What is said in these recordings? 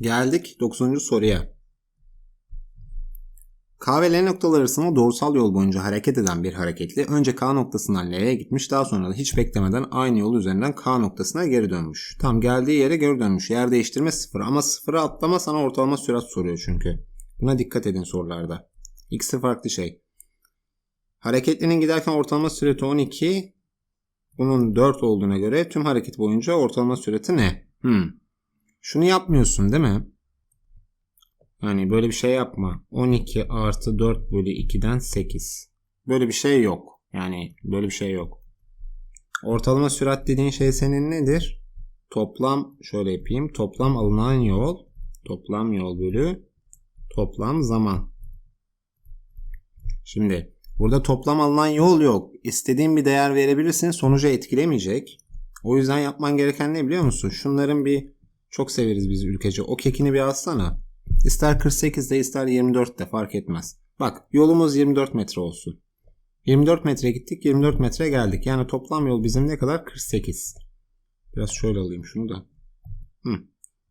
Geldik 9. soruya. K ve L noktaları arasında doğrusal yol boyunca hareket eden bir hareketli önce K noktasından L'ye gitmiş daha sonra da hiç beklemeden aynı yol üzerinden K noktasına geri dönmüş. Tam geldiği yere geri dönmüş. Yer değiştirme sıfır ama sıfıra atlama sana ortalama sürat soruyor çünkü. Buna dikkat edin sorularda. İkisi farklı şey. Hareketlinin giderken ortalama süreti 12. Bunun 4 olduğuna göre tüm hareket boyunca ortalama süreti ne? Hmm. Şunu yapmıyorsun değil mi? Yani böyle bir şey yapma. 12 artı 4 bölü 2'den 8. Böyle bir şey yok. Yani böyle bir şey yok. Ortalama sürat dediğin şey senin nedir? Toplam şöyle yapayım. Toplam alınan yol. Toplam yol bölü toplam zaman. Şimdi burada toplam alınan yol yok. İstediğin bir değer verebilirsin. Sonucu etkilemeyecek. O yüzden yapman gereken ne biliyor musun? Şunların bir çok severiz biz ülkece. O kekini bir alsana. İster 48'de ister 24'te fark etmez. Bak yolumuz 24 metre olsun. 24 metre gittik 24 metre geldik. Yani toplam yol bizim ne kadar? 48. Biraz şöyle alayım şunu da. Hı.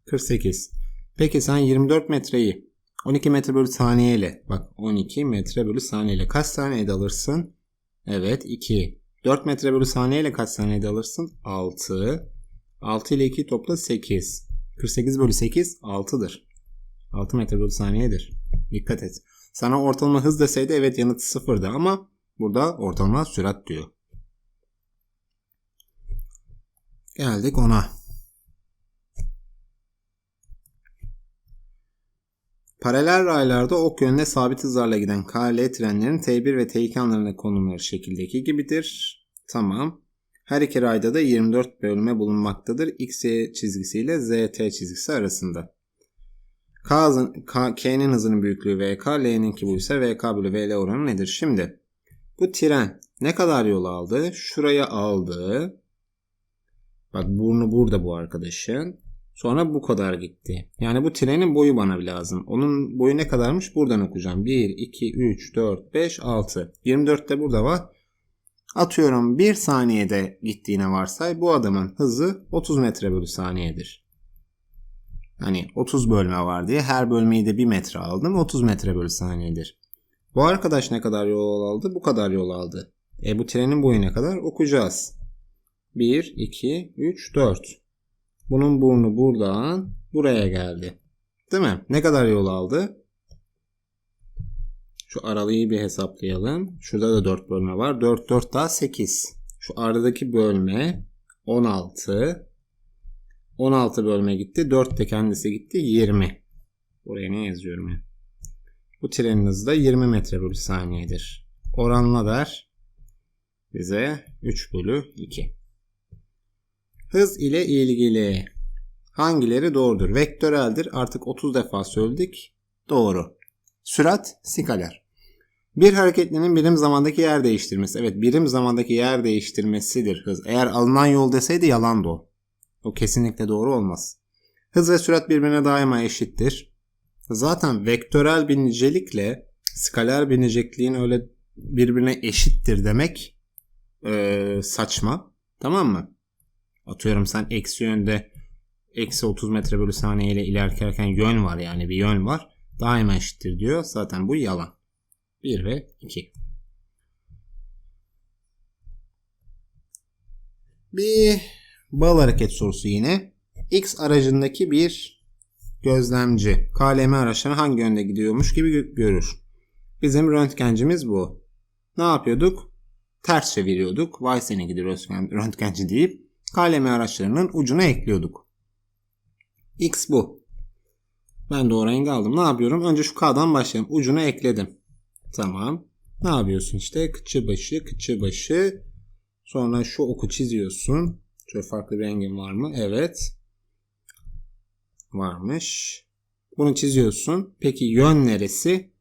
48. Peki sen 24 metreyi 12 metre bölü saniyeyle bak 12 metre bölü saniyeyle kaç saniyede alırsın? Evet 2. 4 metre bölü saniyeyle kaç saniyede alırsın? 6. 6 ile 2 topla 8. 48 bölü 8 6'dır. 6 metre bölü saniyedir. Dikkat et. Sana ortalama hız deseydi evet yanıtı sıfırdı ama burada ortalama sürat diyor. Geldik ona. Paralel raylarda ok yönünde sabit hızlarla giden KL trenlerin T1 ve T2 anlarına konumları şekildeki gibidir. Tamam. Her iki rayda da 24 bölme bulunmaktadır. X çizgisiyle ZT çizgisi arasında. K'nin hızının büyüklüğü VK, L'ninki bu ise VK bölü VL oranı nedir? Şimdi bu tren ne kadar yol aldı? Şuraya aldı. Bak burnu burada bu arkadaşın. Sonra bu kadar gitti. Yani bu trenin boyu bana lazım. Onun boyu ne kadarmış? Buradan okuyacağım. 1, 2, 3, 4, 5, 6. 24 de burada var. Atıyorum 1 saniyede gittiğine varsay bu adamın hızı 30 metre bölü saniyedir. Hani 30 bölme var diye her bölmeyi de 1 metre aldım. 30 metre bölü saniyedir. Bu arkadaş ne kadar yol aldı? Bu kadar yol aldı. E bu trenin boyu ne kadar? Okuyacağız. 1, 2, 3, 4. Bunun burnu buradan buraya geldi. Değil mi? Ne kadar yol aldı? Şu aralığı bir hesaplayalım. Şurada da 4 bölme var. 4, 4 daha 8. Şu aradaki bölme 16. 16 bölme gitti. 4 de kendisi gitti. 20. Buraya ne yazıyorum ya? Bu trenin hızı da 20 metre bölü saniyedir. Oranla der bize 3 bölü 2. Hız ile ilgili hangileri doğrudur? Vektöreldir. Artık 30 defa söyledik. Doğru. Sürat skaler. Bir hareketlinin birim zamandaki yer değiştirmesi. Evet birim zamandaki yer değiştirmesidir hız. Eğer alınan yol deseydi yalandı o. O kesinlikle doğru olmaz. Hız ve sürat birbirine daima eşittir. Zaten vektörel bir nicelikle skaler bir nicelikliğin öyle birbirine eşittir demek ee, saçma. Tamam mı? Atıyorum sen eksi yönde eksi 30 metre bölü saniye ile ilerlerken yön var yani bir yön var. Daima eşittir diyor. Zaten bu yalan. 1 ve 2. Bir Bağıl hareket sorusu yine. X aracındaki bir gözlemci KLM araçları hangi yönde gidiyormuş gibi görür. Bizim röntgencimiz bu. Ne yapıyorduk? Ters çeviriyorduk. Vay seni gidiyor röntgenci deyip KLM araçlarının ucuna ekliyorduk. X bu. Ben doğru rengi aldım. Ne yapıyorum? Önce şu K'dan başlayalım. Ucuna ekledim. Tamam. Ne yapıyorsun işte? Kıçı başı, kıçı başı. Sonra şu oku çiziyorsun. Şöyle farklı bir rengin var mı? Evet. Varmış. Bunu çiziyorsun. Peki yön neresi?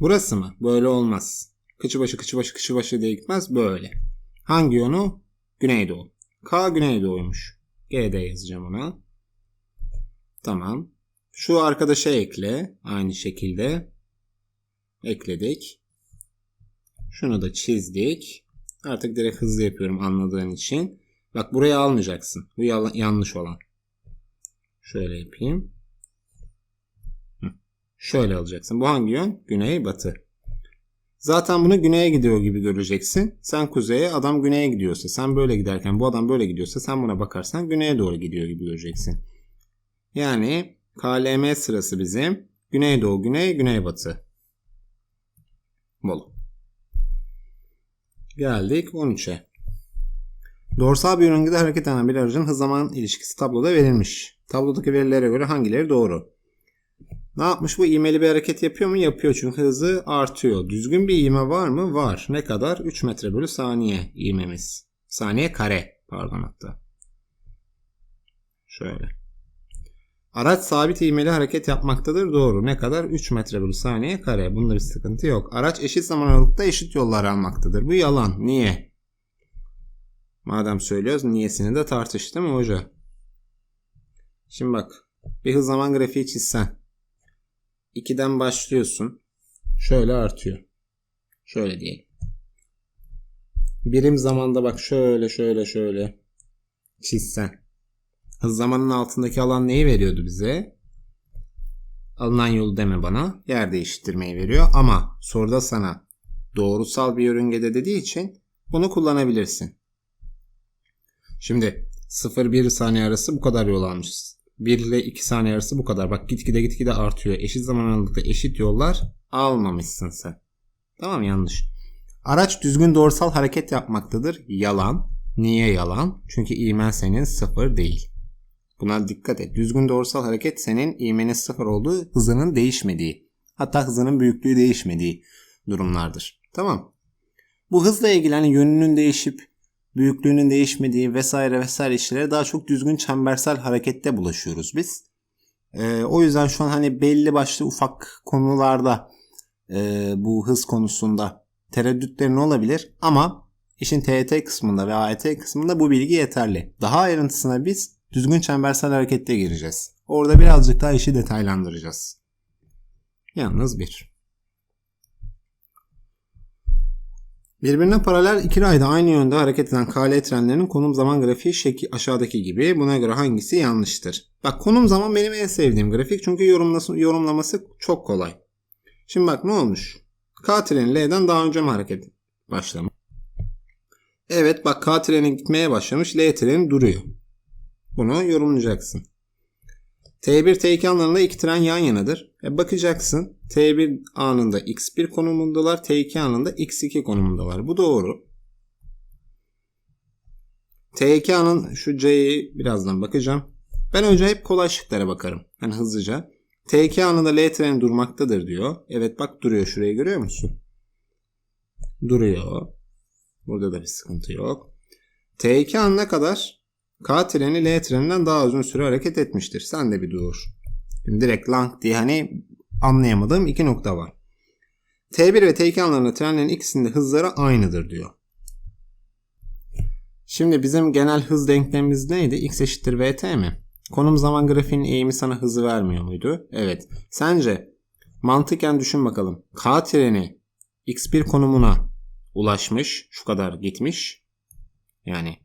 Burası mı? Böyle olmaz. Kıçı başı kıçı başı kıçı başı diye gitmez. Böyle. Hangi yönü? Güneydoğu. K Güneydoğu'ymuş. GD yazacağım ona. Tamam. Şu arkadaşa ekle. Aynı şekilde. Ekledik. Şunu da çizdik. Artık direkt hızlı yapıyorum anladığın için. Bak buraya almayacaksın. Bu yanlış olan. Şöyle yapayım. Şöyle alacaksın. Bu hangi yön? Güney batı. Zaten bunu güneye gidiyor gibi göreceksin. Sen kuzeye, adam güneye gidiyorsa, sen böyle giderken bu adam böyle gidiyorsa sen buna bakarsan güneye doğru gidiyor gibi göreceksin. Yani KLM sırası bizim güneydoğu, güney, güneybatı. Bolu. Geldik 13'e. Doğrusal bir yörüngede hareket eden bir aracın hız zaman ilişkisi tabloda verilmiş. Tablodaki verilere göre hangileri doğru? Ne yapmış bu? İğmeli bir hareket yapıyor mu? Yapıyor çünkü hızı artıyor. Düzgün bir iğme var mı? Var. Ne kadar? 3 metre bölü saniye iğmemiz. Saniye kare. Pardon hatta. Şöyle. Araç sabit iğmeli hareket yapmaktadır. Doğru. Ne kadar? 3 metre bölü saniye kare. Bunda bir sıkıntı yok. Araç eşit zaman aralıkta eşit yollar almaktadır. Bu yalan. Niye? Madem söylüyoruz niyesini de tartış değil mi hoca? Şimdi bak. Bir hız zaman grafiği çizsen. 2'den başlıyorsun. Şöyle artıyor. Şöyle diyelim. Birim zamanda bak şöyle şöyle şöyle çizsen. Zamanın altındaki alan neyi veriyordu bize? Alınan yolu deme bana. Yer değiştirmeyi veriyor ama soruda sana doğrusal bir yörüngede dediği için bunu kullanabilirsin. Şimdi 0-1 saniye arası bu kadar yol almışız. 1 ile 2 saniye arası bu kadar. Bak gitgide gitgide artıyor. Eşit zaman aralıkta eşit yollar almamışsın sen. Tamam yanlış. Araç düzgün doğrusal hareket yapmaktadır. Yalan. Niye yalan? Çünkü iğmen senin sıfır değil. Buna dikkat et. Düzgün doğrusal hareket senin iğmenin sıfır olduğu hızının değişmediği. Hatta hızının büyüklüğü değişmediği durumlardır. Tamam. Bu hızla ilgili hani yönünün değişip büyüklüğünün değişmediği vesaire vesaire işlere daha çok düzgün çembersel harekette bulaşıyoruz biz. Ee, o yüzden şu an hani belli başlı ufak konularda e, bu hız konusunda tereddütlerin olabilir ama işin TET kısmında ve AET kısmında bu bilgi yeterli. Daha ayrıntısına biz düzgün çembersel harekette gireceğiz. Orada birazcık daha işi detaylandıracağız. Yalnız bir. Birbirine paralel iki rayda aynı yönde hareket eden KL trenlerinin konum zaman grafiği şekli aşağıdaki gibi. Buna göre hangisi yanlıştır? Bak konum zaman benim en sevdiğim grafik çünkü yorumlaması, yorumlaması çok kolay. Şimdi bak ne olmuş? K treni L'den daha önce mi hareket başlamış? Evet bak K treni gitmeye başlamış. L treni duruyor. Bunu yorumlayacaksın. T1 T2 anlarında iki tren yan yanadır. E bakacaksın T1 anında X1 konumundalar, T2 anında X2 konumundalar. Bu doğru. T2 anın şu C'yi birazdan bakacağım. Ben önce hep kolay şıklara bakarım. Yani hızlıca. T2 anında L treni durmaktadır diyor. Evet bak duruyor. Şurayı görüyor musun? Duruyor. Burada da bir sıkıntı yok. T2 anına kadar K treni L treninden daha uzun süre hareket etmiştir. Sen de bir dur. Şimdi direkt lang diye hani anlayamadığım iki nokta var. T1 ve T2 anlarında trenlerin ikisinde hızları aynıdır diyor. Şimdi bizim genel hız denklemimiz neydi? X eşittir VT mi? Konum zaman grafiğinin eğimi sana hızı vermiyor muydu? Evet. Sence mantıken düşün bakalım. K treni X1 konumuna ulaşmış. Şu kadar gitmiş. Yani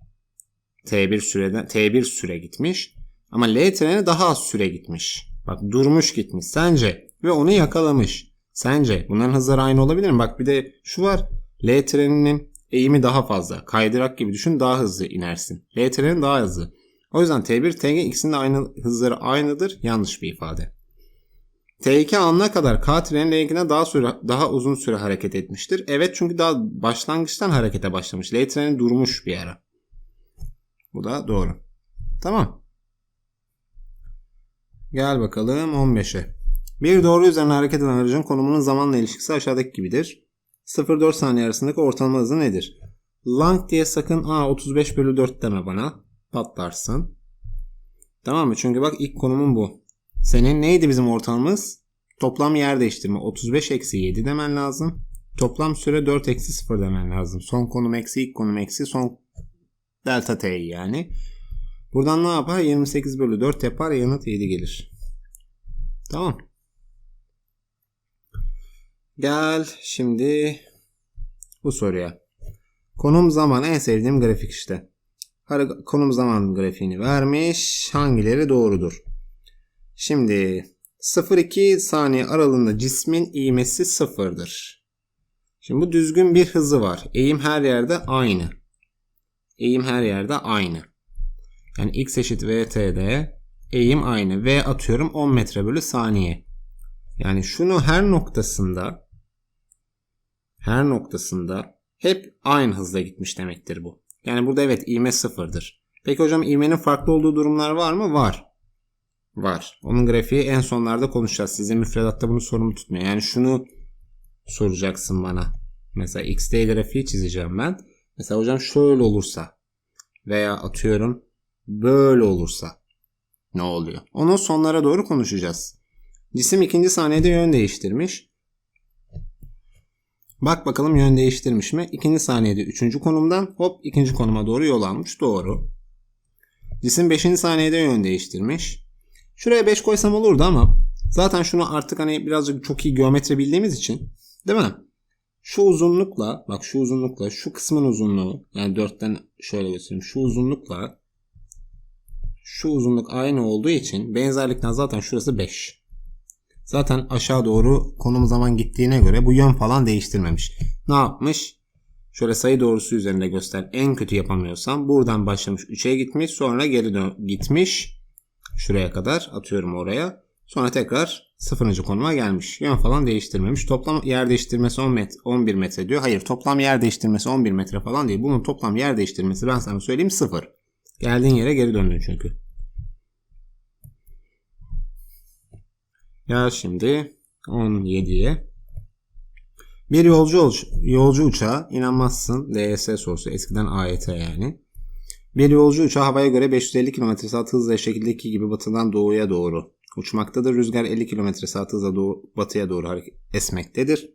T1 süreden T1 süre gitmiş. Ama L treni daha az süre gitmiş. Bak durmuş gitmiş. Sence ve onu yakalamış. Sence bunların hızları aynı olabilir mi? Bak bir de şu var. L treninin eğimi daha fazla. Kaydırak gibi düşün daha hızlı inersin. L trenin daha hızlı. O yüzden T1, T2 ikisinin de aynı hızları aynıdır. Yanlış bir ifade. T2 anına kadar K trenin L2'den daha süre, daha uzun süre hareket etmiştir. Evet çünkü daha başlangıçtan harekete başlamış. L treni durmuş bir ara. Bu da doğru. Tamam. Gel bakalım 15'e. Bir doğru üzerine hareket eden aracın konumunun zamanla ilişkisi aşağıdaki gibidir. 0-4 saniye arasındaki ortalama hızı nedir? Lang diye sakın a 35 bölü 4 deme bana. Patlarsın. Tamam mı? Çünkü bak ilk konumun bu. Senin neydi bizim ortalamamız? Toplam yer değiştirme 35 eksi 7 demen lazım. Toplam süre 4 eksi 0 demen lazım. Son konum eksi ilk konum eksi son delta t yani. Buradan ne yapar? 28 bölü 4 yapar. Yanıt 7 gelir. Tamam. Gel şimdi bu soruya. Konum zaman en sevdiğim grafik işte. Konum zaman grafiğini vermiş. Hangileri doğrudur? Şimdi 0-2 saniye aralığında cismin ivmesi sıfırdır. Şimdi bu düzgün bir hızı var. Eğim her yerde aynı. Eğim her yerde aynı. Yani x eşit vt'de eğim aynı. V atıyorum 10 metre bölü saniye. Yani şunu her noktasında her noktasında hep aynı hızla gitmiş demektir bu. Yani burada evet ivme sıfırdır. Peki hocam ivmenin farklı olduğu durumlar var mı? Var. Var. Onun grafiği en sonlarda konuşacağız. Sizin müfredatta bunu sorumlu tutmuyor. Yani şunu soracaksın bana. Mesela XD grafiği çizeceğim ben. Mesela hocam şöyle olursa veya atıyorum böyle olursa ne oluyor? Onu sonlara doğru konuşacağız. Cisim ikinci saniyede yön değiştirmiş. Bak bakalım yön değiştirmiş mi? İkinci saniyede üçüncü konumdan hop ikinci konuma doğru yol almış. Doğru. Cisim beşinci saniyede yön değiştirmiş. Şuraya 5 koysam olurdu ama zaten şunu artık hani birazcık çok iyi geometri bildiğimiz için değil mi? Şu uzunlukla bak şu uzunlukla şu kısmın uzunluğu yani 4'ten şöyle göstereyim. Şu uzunlukla şu uzunluk aynı olduğu için benzerlikten zaten şurası 5. Zaten aşağı doğru konum zaman gittiğine göre bu yön falan değiştirmemiş. Ne yapmış? Şöyle sayı doğrusu üzerinde göster. En kötü yapamıyorsam buradan başlamış 3'e gitmiş sonra geri dön gitmiş. Şuraya kadar atıyorum oraya. Sonra tekrar sıfırıncı konuma gelmiş. Yön falan değiştirmemiş. Toplam yer değiştirmesi 10 metre, 11 metre diyor. Hayır toplam yer değiştirmesi 11 metre falan değil. Bunun toplam yer değiştirmesi ben sana söyleyeyim sıfır. Geldiğin yere geri döndün çünkü. Ya şimdi 17'ye. Bir yolcu yolcu uçağı inanmazsın LYS sorusu eskiden AYT yani. Bir yolcu uçağı havaya göre 550 km saat hızla şekildeki gibi batıdan doğuya doğru uçmaktadır. Rüzgar 50 km saat hızla doğu, batıya doğru hareket esmektedir.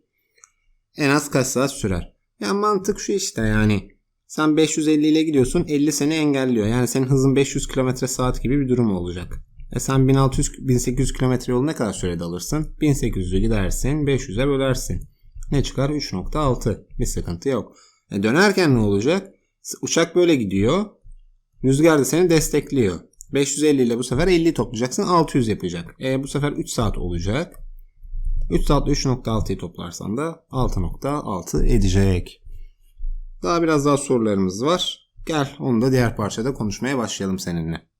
En az kaç saat sürer? Yani mantık şu işte yani. Sen 550 ile gidiyorsun 50 seni engelliyor. Yani senin hızın 500 km saat gibi bir durum olacak. E sen 1600-1800 km yolu ne kadar sürede alırsın? 1800'ü gidersin 500'e bölersin. Ne çıkar? 3.6. Bir sıkıntı yok. E dönerken ne olacak? Uçak böyle gidiyor. Rüzgar da seni destekliyor. 550 ile bu sefer 50 toplayacaksın 600 yapacak. E bu sefer 3 saat olacak. 3 saatte 3.6'yı toplarsan da 6.6 edecek. Daha biraz daha sorularımız var. Gel onu da diğer parçada konuşmaya başlayalım seninle.